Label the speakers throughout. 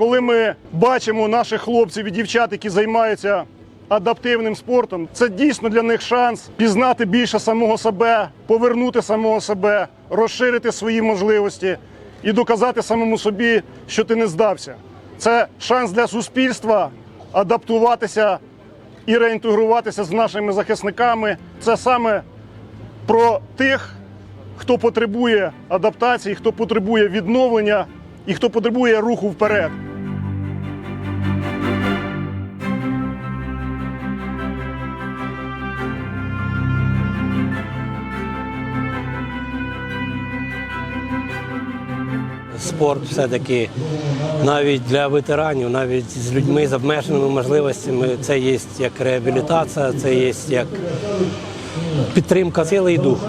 Speaker 1: коли ми бачимо наших хлопців і дівчат, які займаються адаптивним спортом, це дійсно для них шанс пізнати більше самого себе, повернути самого себе, розширити свої можливості і доказати самому собі, що ти не здався. Це шанс для суспільства адаптуватися і реінтегруватися з нашими захисниками. Це саме про тих, хто потребує адаптації, хто потребує відновлення і хто потребує руху вперед.
Speaker 2: Спорт все-таки навіть для ветеранів, навіть з людьми з обмеженими можливостями, це є як реабілітація, це є як підтримка сили і духу.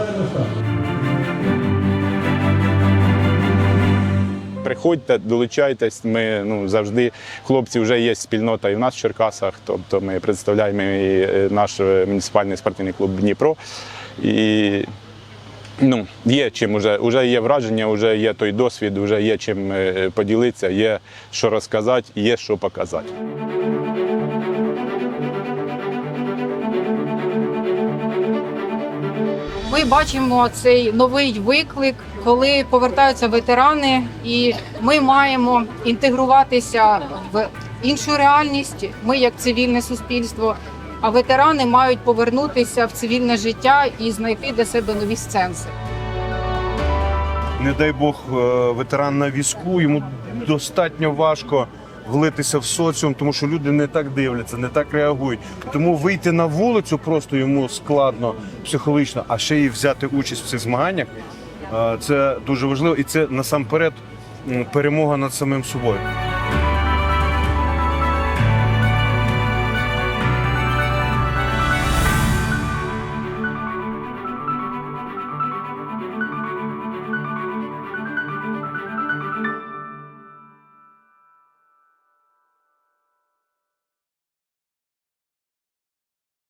Speaker 3: Приходьте, долучайтесь. Ми ну завжди хлопці вже є спільнота і в нас в Черкасах. Тобто ми представляємо і е, наш е, муніципальний спортивний клуб Дніпро. І ну, є чим уже, уже є враження, вже є той досвід, вже є чим е, поділитися, є що розказати, є що показати.
Speaker 4: Ми бачимо цей новий виклик, коли повертаються ветерани, і ми маємо інтегруватися в іншу реальність. Ми як цивільне суспільство. А ветерани мають повернутися в цивільне життя і знайти для себе нові сенси.
Speaker 5: не дай Бог, е, ветеран на візку, йому достатньо важко влитися в соціум, тому що люди не так дивляться, не так реагують. Тому вийти на вулицю просто йому складно психологічно, а ще й взяти участь в цих змаганнях. е, Це дуже важливо, і це насамперед перемога над самим собою.